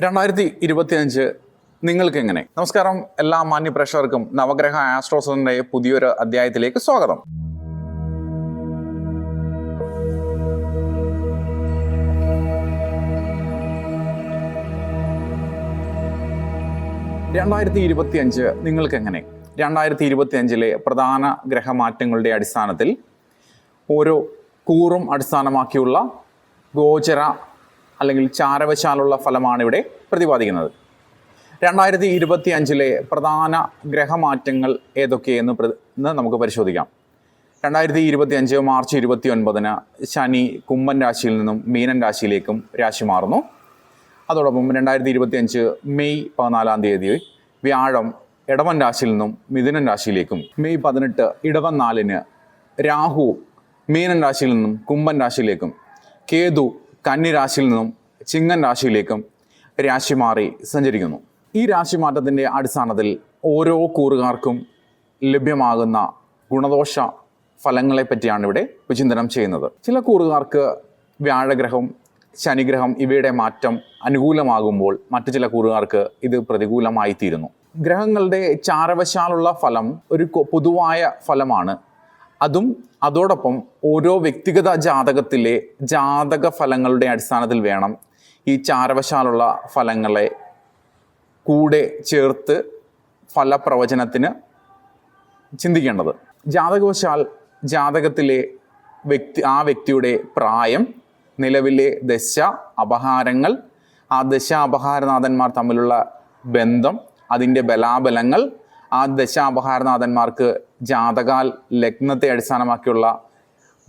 രണ്ടായിരത്തി ഇരുപത്തിയഞ്ച് നിങ്ങൾക്ക് എങ്ങനെ നമസ്കാരം എല്ലാ മാന്യ പ്രേക്ഷകർക്കും നവഗ്രഹ ആസ്ട്രോസിന്റെ പുതിയൊരു അധ്യായത്തിലേക്ക് സ്വാഗതം. രണ്ടായിരത്തി ഇരുപത്തിയഞ്ച് നിങ്ങൾക്ക് എങ്ങനെ രണ്ടായിരത്തി ഇരുപത്തിയഞ്ചിലെ പ്രധാന ഗ്രഹമാറ്റങ്ങളുടെ അടിസ്ഥാനത്തിൽ ഓരോ കൂറും അടിസ്ഥാനമാക്കിയുള്ള ഗോചര അല്ലെങ്കിൽ ചാരവശാലുള്ള ഫലമാണ് ഇവിടെ പ്രതിപാദിക്കുന്നത്. രണ്ടായിരത്തി ഇരുപത്തി അഞ്ചിലെ പ്രധാന ഗ്രഹമാറ്റങ്ങൾ ഏതൊക്കെയെന്ന് എന്ന് നമുക്ക് പരിശോധിക്കാം. രണ്ടായിരത്തി ഇരുപത്തി അഞ്ച് മാർച്ച് ഇരുപത്തി ഒൻപതിന് ശനി കുംഭൻ രാശിയിൽ നിന്നും മീനൻ രാശിയിലേക്കും രാശി മാറുന്നു. അതോടൊപ്പം രണ്ടായിരത്തി ഇരുപത്തി അഞ്ച് മെയ് പതിനാലാം തീയതി വ്യാഴം ഇടവൻ രാശിയിൽ നിന്നും മിഥുനൻ രാശിയിലേക്കും മെയ് പതിനെട്ട് ഇടവൻ നാലിന് രാഹു മീനൻ രാശിയിൽ നിന്നും കുംഭൻ രാശിയിലേക്കും കേതു കന്നി രാശിയിൽ നിന്നും ചിങ്ങൻ രാശിയിലേക്കും രാശി മാറി സഞ്ചരിക്കുന്നു. ഈ രാശി മാറ്റത്തിന്റെ അടിസ്ഥാനത്തിൽ ഓരോ കൂറുകാർക്കും ലഭ്യമാകുന്ന ഗുണദോഷ ഫലങ്ങളെ പറ്റിയാണ് ഇവിടെ വിചിന്തനം ചെയ്യുന്നത്. ചില കൂറുകാർക്ക് വ്യാഴഗ്രഹം ശനിഗ്രഹം ഇവയുടെ മാറ്റം അനുകൂലമാകുമ്പോൾ മറ്റു ചില കൂറുകാർക്ക് ഇത് പ്രതികൂലമായി തീരുന്നു ഗ്രഹങ്ങളുടെ ചാരവശാലുള്ള ഫലം ഒരു പൊതുവായ ഫലമാണ് അതും അതോടൊപ്പം ഓരോ വ്യക്തിഗത ജാതകത്തിലെ ജാതക ഫലങ്ങളുടെ അടിസ്ഥാനത്തിൽ വേണം ഈ ചാരവശാലുള്ള ഫലങ്ങളെ കൂടെ ചേർത്ത് ഫലപ്രവചനത്തിന് ചിന്തിക്കേണ്ടത്. ജാതകവശാൽ ജാതകത്തിലെ വ്യക്തി ആ വ്യക്തിയുടെ പ്രായം നിലവിലെ ദശ അപഹാരങ്ങൾ ആ ദശ അപഹാരനാഥന്മാർ തമ്മിലുള്ള ബന്ധം അതിന്റെ ബലാബലങ്ങൾ ആ ദശാപഹാരനാഥന്മാർക്ക് ജാതകാൽ ലഗ്നത്തെ അടിസ്ഥാനമാക്കിയുള്ള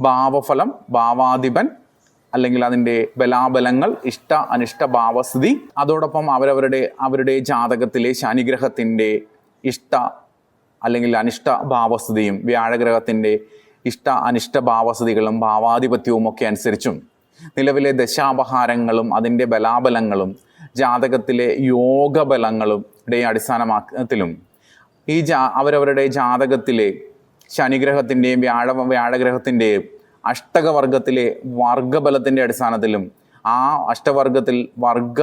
ഭാവഫലം ഭാവാധിപൻ അല്ലെങ്കിൽ അതിന്റെ ബലാബലങ്ങൾ ഇഷ്ട അനിഷ്ട ഭാവസ്ഥിതി. അതോടൊപ്പം അവരവരുടെ അവരുടെ ജാതകത്തിലെ ശനിഗ്രഹത്തിന്റെ ഇഷ്ട അല്ലെങ്കിൽ അനിഷ്ട ഭാവസ്ഥിതിയും വ്യാഴഗ്രഹത്തിന്റെ ഇഷ്ട അനിഷ്ട ഭാവസ്ഥിതികളും ഭാവാധിപത്യവും ഒക്കെ അനുസരിച്ചും നിലവിലെ ദശാപഹാരങ്ങളും അതിന്റെ ബലാബലങ്ങളും ജാതകത്തിലെ യോഗബലങ്ങളും ഇടയെ അടിസ്ഥാനമാക്കത്തിലും ഈ ജാ അവരവരുടെ ജാതകത്തിലെ ശനിഗ്രഹത്തിന്റെയും വ്യാഴ വ്യാഴഗ്രഹത്തിന്റെയും അഷ്ടകവർഗത്തിലെ വർഗബലത്തിന്റെ അടിസ്ഥാനത്തിലും ആ അഷ്ടവർഗത്തിൽ വർഗ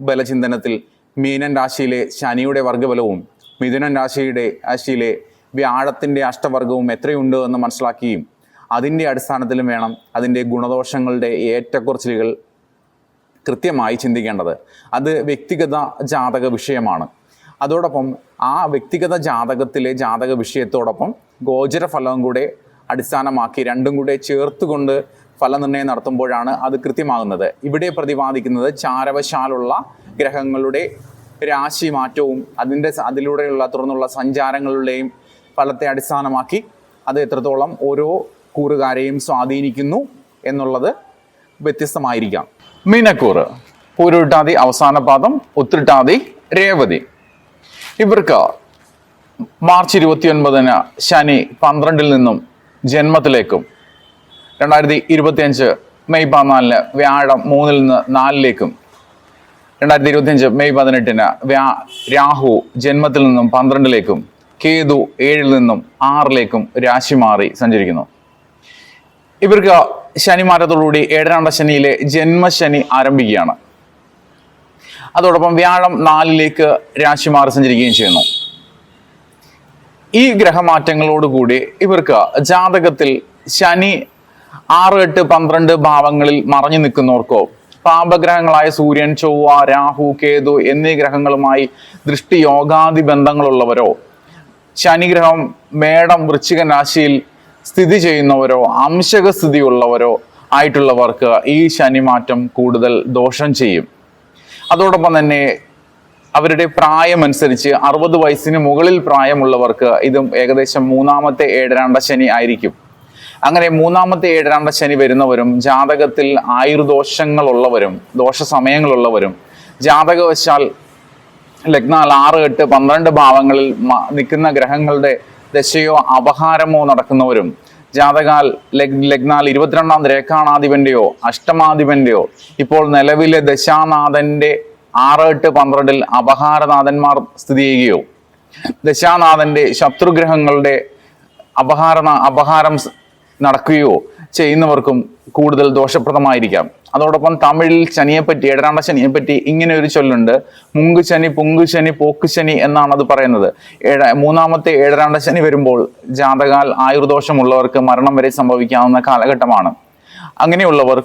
ബലചിന്തനത്തിൽ മീനൻ രാശിയിലെ ശനിയുടെ വർഗബലവും മിഥുനൻ രാശിയുടെ രാശിയിലെ വ്യാഴത്തിന്റെ അഷ്ടവർഗവും എത്രയുണ്ട് എന്ന് മനസ്സിലാക്കുകയും അതിന്റെ അടിസ്ഥാനത്തിലും വേണം അതിന്റെ ഗുണദോഷങ്ങളുടെ ഏറ്റക്കുറച്ചിലുകൾ കൃത്യമായി ചിന്തിക്കേണ്ടത്. അത് വ്യക്തിഗത ജാതക വിഷയമാണ്. അതോടൊപ്പം ആ വ്യക്തിഗത ജാതകത്തിലെ ജാതക വിഷയത്തോടൊപ്പം ഗോചര ഫലവും കൂടെ അടിസ്ഥാനമാക്കി രണ്ടും കൂടെ ചേർത്തുകൊണ്ട് ഫലനിർണയം നടത്തുമ്പോഴാണ് അത് കൃത്യമാകുന്നത്. ഇവിടെ പ്രതിപാദിക്കുന്നത് ചാരവശാലുള്ള ഗ്രഹങ്ങളുടെ രാശി മാറ്റവും അതിന്റെ അതിലൂടെയുള്ള തുറന്നുള്ള സഞ്ചാരങ്ങളുടെയും ഫലത്തെ അടിസ്ഥാനമാക്കി അത് എത്രത്തോളം ഓരോ കൂറുകാരെയും സ്വാധീനിക്കുന്നു എന്നുള്ളത് വ്യത്യസ്തമായിരിക്കാം. മീനക്കൂറ് പൂരുട്ടാതി അവസാന പാദം ഉത്തിട്ടാതി രേവതി. ഇവർക്ക് മാർച്ച് ഇരുപത്തി ഒൻപതിന് ശനി പന്ത്രണ്ടിൽ നിന്നും ജന്മത്തിലേക്കും രണ്ടായിരത്തി ഇരുപത്തിയഞ്ച് മെയ് പതിനാലിന് വ്യാഴം മൂന്നിൽ നിന്ന് നാലിലേക്കും രണ്ടായിരത്തി ഇരുപത്തിയഞ്ച് മെയ് പതിനെട്ടിന് വ്യാ രാഹു ജന്മത്തിൽ നിന്നും പന്ത്രണ്ടിലേക്കും കേതു ഏഴിൽ നിന്നും ആറിലേക്കും രാശി മാറി സഞ്ചരിക്കുന്നു. ഇവർക്ക് ശനിമാറ്റത്തോടുകൂടി ഏഴരാണ്ട ശനിയിലെ ജന്മശനി ആരംഭിക്കുകയാണ്. അതോടൊപ്പം വ്യാഴം നാലിലേക്ക് രാശി മാറി സഞ്ചരിക്കുകയും ചെയ്യുന്നു. ഈ ഗ്രഹമാറ്റങ്ങളോടുകൂടി ഇവർക്ക് ജാതകത്തിൽ ശനി ആറ് എട്ട് പന്ത്രണ്ട് ഭാവങ്ങളിൽ മറഞ്ഞു നിൽക്കുന്നവർക്കോ പാപഗ്രഹങ്ങളായ സൂര്യൻ ചൊവ്വ രാഹു കേതു എന്നീ ഗ്രഹങ്ങളുമായി ദൃഷ്ടി യോഗാദി ബന്ധങ്ങളുള്ളവരോ ശനിഗ്രഹം മേടം വൃശ്ചിക രാശിയിൽ സ്ഥിതി ചെയ്യുന്നവരോ അംശക സ്ഥിതിയുള്ളവരോ ആയിട്ടുള്ളവർക്ക് ഈ ശനിമാറ്റം കൂടുതൽ ദോഷം ചെയ്യും. അതോടൊപ്പം തന്നെ അവരുടെ പ്രായമനുസരിച്ച് അറുപത് വയസ്സിന് മുകളിൽ പ്രായമുള്ളവർക്ക് ഇതും ഏകദേശം മൂന്നാമത്തെ ഏഴരാണ്ട ശനി ആയിരിക്കും. അങ്ങനെ മൂന്നാമത്തെ ഏഴരാണ്ട ശനി വരുന്നവരും ജാതകത്തിൽ ആയുർദോഷങ്ങളുള്ളവരും ദോഷ സമയങ്ങളുള്ളവരും ജാതകവശാൽ ലഗ്നാൽ ആറ് എട്ട് പന്ത്രണ്ട് ഭാവങ്ങളിൽ നിൽക്കുന്ന ഗ്രഹങ്ങളുടെ ദശയോ അപഹാരമോ നടക്കുന്നവരും ജാതകാൽ ലഗ് ലഗ്നാൽ ഇരുപത്തിരണ്ടാം രേഖാണാധിപന്റെയോ അഷ്ടമാധിപന്റെയോ. ഇപ്പോൾ നിലവിലെ ദശാനാഥന്റെ ആറ് എട്ട് പന്ത്രണ്ടിൽ അപഹാരനാഥന്മാർ സ്ഥിതി ചെയ്യുകയോ. ദശാനാഥന്റെ ശത്രുഗ്രഹങ്ങളുടെ അപഹാര അപഹാരം നടക്കുകയോ ചെയ്യുന്നവർക്കും കൂടുതൽ ദോഷപ്രദമായിരിക്കാം. അതോടൊപ്പം തമിഴിൽ ശനിയെപ്പറ്റി എടരാണ്ട ശനിയെപ്പറ്റി ഇങ്ങനെ ഒരു ചൊല്ലുണ്ട്. മുങ്ക് ശനി പുങ്ക് ശനി പോക്ക് ശനി എന്നാണ് അത് പറയുന്നത്. ഏഴ മൂന്നാമത്തെ ഏഴരാണ്ട ശനി വരുമ്പോൾ ജാതകാൽ ആയുർദോഷമുള്ളവർക്ക് മരണം വരെ സംഭവിക്കാവുന്ന കാലഘട്ടമാണ്. അങ്ങനെയുള്ളവർ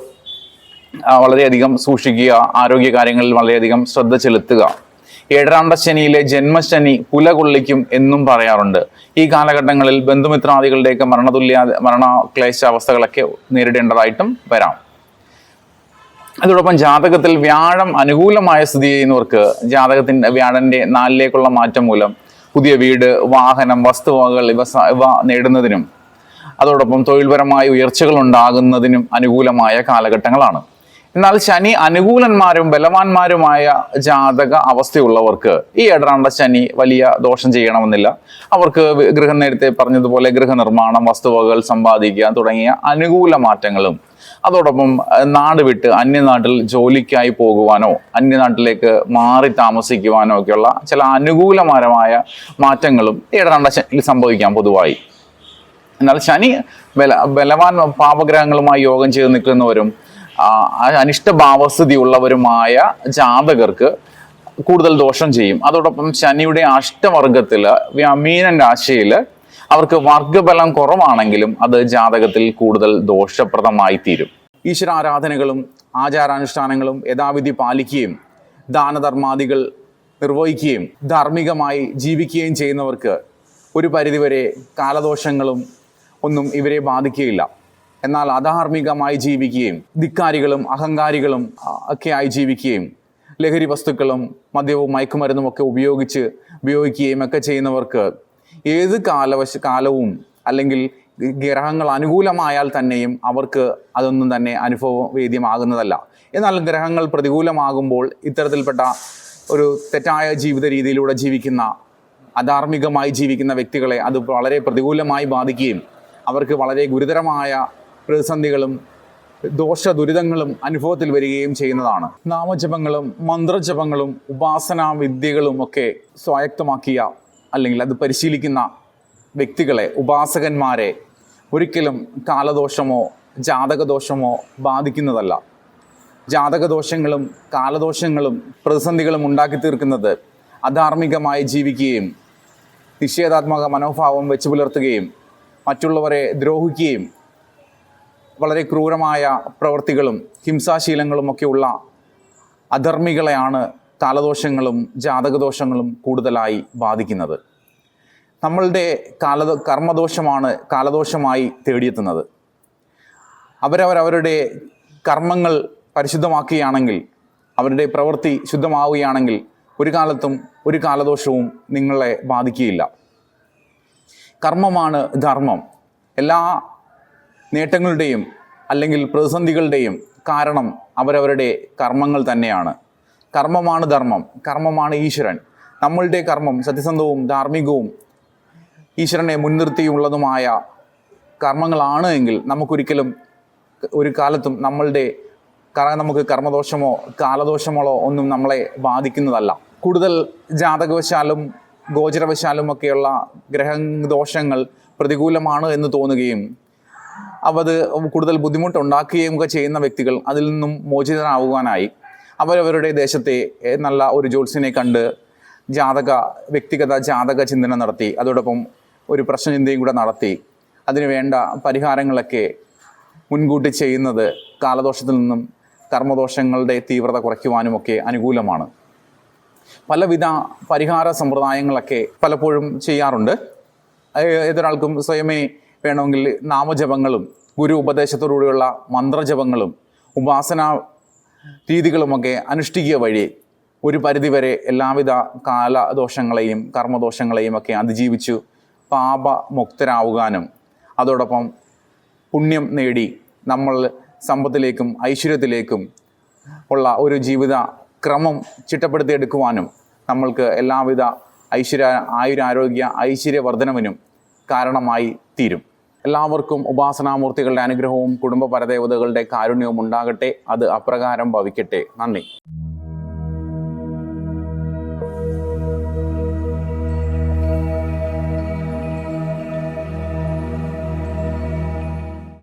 വളരെയധികം സൂക്ഷിക്കുക ആരോഗ്യ കാര്യങ്ങളിൽ വളരെയധികം ശ്രദ്ധ ചെലുത്തുക. ഏഴരാണ്ട ശനിയിലെ ജന്മശനി പുല കൊള്ളിക്കും എന്നും പറയാറുണ്ട്. ഈ കാലഘട്ടങ്ങളിൽ ബന്ധുമിത്രാദികളുടെയൊക്കെ മരണതുല്യ മരണക്ലേശ അവസ്ഥകളൊക്കെ നേരിടേണ്ടതായിട്ടും വരാം. അതോടൊപ്പം ജാതകത്തിൽ വ്യാഴം അനുകൂലമായ സ്ഥിതി ചെയ്യുന്നവർക്ക് ജാതകത്തിന്റെ വ്യാഴന്റെ നാലിലേക്കുള്ള മാറ്റം മൂലം പുതിയ വീട് വാഹനം വസ്തുവകകൾ ഇവ ഇവ നേടുന്നതിനും അതോടൊപ്പം തൊഴിൽപരമായ ഉയർച്ചകൾ ഉണ്ടാകുന്നതിനും അനുകൂലമായ കാലഘട്ടങ്ങളാണ്. എന്നാൽ ശനി അനുകൂലന്മാരും ബലവാന്മാരുമായ ജാതക അവസ്ഥയുള്ളവർക്ക് ഈ ഏഴരാണ്ട ശനി വലിയ ദോഷം ചെയ്യണമെന്നില്ല. അവർക്ക് ഗൃഹം നേരത്തെ പറഞ്ഞതുപോലെ ഗൃഹനിർമ്മാണം വസ്തുവകൾ സമ്പാദിക്കുക തുടങ്ങിയ അനുകൂല മാറ്റങ്ങളും. അതോടൊപ്പം നാട് വിട്ട് അന്യനാട്ടിൽ ജോലിക്കായി പോകുവാനോ അന്യനാട്ടിലേക്ക് മാറി താമസിക്കുവാനോ ഒക്കെയുള്ള ചില അനുകൂലമായ മാറ്റങ്ങളും ഏഴരാണ്ട ശനിയിൽ സംഭവിക്കാം പൊതുവായി. എന്നാൽ ശനി ബല ബലവാൻ പാപഗ്രഹങ്ങളുമായി യോഗം ചെയ്ത് നിൽക്കുന്നവരും അനിഷ്ട ഭാവസ്ഥിതി ഉള്ളവരുമായ ജാതകർക്ക് കൂടുതൽ ദോഷം ചെയ്യും. അതോടൊപ്പം ശനിയുടെ അഷ്ടവർഗത്തിൽ മീനൻ രാശിയിൽ അവർക്ക് വർഗബലം കുറവാണെങ്കിലും അത് ജാതകത്തിൽ കൂടുതൽ ദോഷപ്രദമായി തീരും. ഈശ്വര ആരാധനകളും ആചാരാനുഷ്ഠാനങ്ങളും യഥാവിധി പാലിക്കുകയും ദാനധർമാദികൾ നിർവഹിക്കുകയും ധാർമ്മികമായി ജീവിക്കുകയും ചെയ്യുന്നവർക്ക് ഒരു പരിധിവരെ കാലദോഷങ്ങളും ഒന്നും ഇവരെ ബാധിക്കുകയില്ല. എന്നാൽ അധാർമികമായി ജീവിക്കുകയും ധിക്കാരികളും അഹങ്കാരികളും ഒക്കെ ആയി ജീവിക്കുകയും ലഹരി വസ്തുക്കളും മദ്യവും മയക്കുമരുന്നും ഒക്കെ ഉപയോഗിച്ച് ഉപയോഗിക്കുകയും ഒക്കെ ചെയ്യുന്നവർക്ക് ഏത് കാലവശ കാലവും അല്ലെങ്കിൽ ഗ്രഹങ്ങൾ അനുകൂലമായാൽ തന്നെയും അവർക്ക് അതൊന്നും തന്നെ അനുഭവവേദ്യമാകുന്നതല്ല. എന്നാൽ ഗ്രഹങ്ങൾ പ്രതികൂലമാകുമ്പോൾ ഇത്തരത്തിൽപ്പെട്ട ഒരു തെറ്റായ ജീവിത രീതിയിലൂടെ ജീവിക്കുന്ന അധാർമികമായി ജീവിക്കുന്ന വ്യക്തികളെ അത് വളരെ പ്രതികൂലമായി ബാധിക്കുകയും അവർക്ക് വളരെ ഗുരുതരമായ പ്രതിസന്ധികളും ദോഷ ദുരിതങ്ങളും അനുഭവത്തിൽ വരികയും ചെയ്യുന്നതാണ്. നാമജപങ്ങളും മന്ത്രജപങ്ങളും ഉപാസനാ വിദ്യകളും ഒക്കെ സ്വായക്തമാക്കിയ അല്ലെങ്കിൽ അത് പരിശീലിക്കുന്ന വ്യക്തികളെ ഉപാസകന്മാരെ ഒരിക്കലും കാലദോഷമോ ജാതകദോഷമോ ബാധിക്കുന്നതല്ല. ജാതകദോഷങ്ങളും കാലദോഷങ്ങളും പ്രതിസന്ധികളും ഉണ്ടാക്കി തീർക്കുന്നത് അധാർമികമായി ജീവിക്കുകയും നിഷേധാത്മക മനോഭാവം വെച്ചു പുലർത്തുകയും മറ്റുള്ളവരെ ദ്രോഹിക്കുകയും വളരെ ക്രൂരമായ പ്രവൃത്തികളും ഹിംസാശീലങ്ങളും ഒക്കെയുള്ള അധർമ്മികളെയാണ് കാലദോഷങ്ങളും ജാതകദോഷങ്ങളും കൂടുതലായി ബാധിക്കുന്നത്. നമ്മളുടെ കാല കർമ്മദോഷമാണ് കാലദോഷമായി തേടിയെത്തുന്നത്. അവരവരവരുടെ കർമ്മങ്ങൾ പരിശുദ്ധമാക്കുകയാണെങ്കിൽ അവരുടെ പ്രവൃത്തി ശുദ്ധമാവുകയാണെങ്കിൽ ഒരു കാലത്തും ഒരു കാലദോഷവും നിങ്ങളെ ബാധിക്കുകയില്ല. കർമ്മമാണ് ധർമ്മം. എല്ലാ നേട്ടങ്ങളുടെയും അല്ലെങ്കിൽ പ്രതിസന്ധികളുടെയും കാരണം അവരവരുടെ കർമ്മങ്ങൾ തന്നെയാണ്. കർമ്മമാണ് ധർമ്മം. കർമ്മമാണ് ഈശ്വരൻ. നമ്മളുടെ കർമ്മം സത്യസന്ധവും ധാർമ്മികവും ഈശ്വരനെ മുൻനിർത്തിയുള്ളതുമായ കർമ്മങ്ങളാണ് എങ്കിൽ നമുക്കൊരിക്കലും ഒരു കാലത്തും നമ്മളുടെ നമുക്ക് കർമ്മദോഷമോ കാലദോഷമോ ഒന്നും നമ്മളെ ബാധിക്കുന്നതല്ല. കൂടുതൽ ജാതകവശാലും ഗോചരവശാലും ഒക്കെയുള്ള ഗ്രഹദോഷങ്ങൾ പ്രതികൂലമാണ് എന്ന് തോന്നുകയും അവത് കൂടുതൽ ബുദ്ധിമുട്ടുണ്ടാക്കുകയും ഒക്കെ ചെയ്യുന്ന വ്യക്തികൾ അതിൽ നിന്നും മോചിതനാവുവാനായി അവരവരുടെ ദേശത്തെ നല്ല ഒരു ജ്യോത്സ്യനെ കണ്ട് ജാതക വ്യക്തിഗത ജാതക ചിന്തനം നടത്തി അതോടൊപ്പം ഒരു പ്രശ്നചിന്തയും കൂടെ നടത്തി അതിന് വേണ്ട പരിഹാരങ്ങളൊക്കെ മുൻകൂട്ടി ചെയ്യുന്നത് കാലദോഷത്തിൽ നിന്നും കർമ്മദോഷങ്ങളുടെ തീവ്രത കുറയ്ക്കുവാനുമൊക്കെ അനുകൂലമാണ്. പലവിധ പരിഹാര സമ്പ്രദായങ്ങളൊക്കെ പലപ്പോഴും ചെയ്യാറുണ്ട്. ഏതൊരാൾക്കും സ്വയമേ വേണമെങ്കിൽ നാമജപങ്ങളും ഗുരു ഉപദേശത്തോടുകൂടിയുള്ള മന്ത്രജപങ്ങളും ഉപാസന രീതികളുമൊക്കെ അനുഷ്ഠിക്കുക വഴി ഒരു പരിധിവരെ എല്ലാവിധ കാലദോഷങ്ങളെയും കർമ്മദോഷങ്ങളെയും ഒക്കെ അതിജീവിച്ചു പാപമുക്തരാവുവാനും അതോടൊപ്പം പുണ്യം നേടി നമ്മൾ സമ്പത്തിലേക്കും ഐശ്വര്യത്തിലേക്കും ഉള്ള ഒരു ജീവിത ക്രമം ചിട്ടപ്പെടുത്തിയെടുക്കുവാനും നമ്മൾക്ക് എല്ലാവിധ ഐശ്വര്യ ആയുരാരോഗ്യ ഐശ്വര്യവർദ്ധനവിനും കാരണമായി തീരും. എല്ലാവർക്കും ഉപാസനാമൂർത്തികളുടെ അനുഗ്രഹവും കുടുംബ പരദേവതകളുടെ കാരുണ്യവും ഉണ്ടാകട്ടെ. അത് അപ്രകാരം ഭവിക്കട്ടെ. നന്ദി.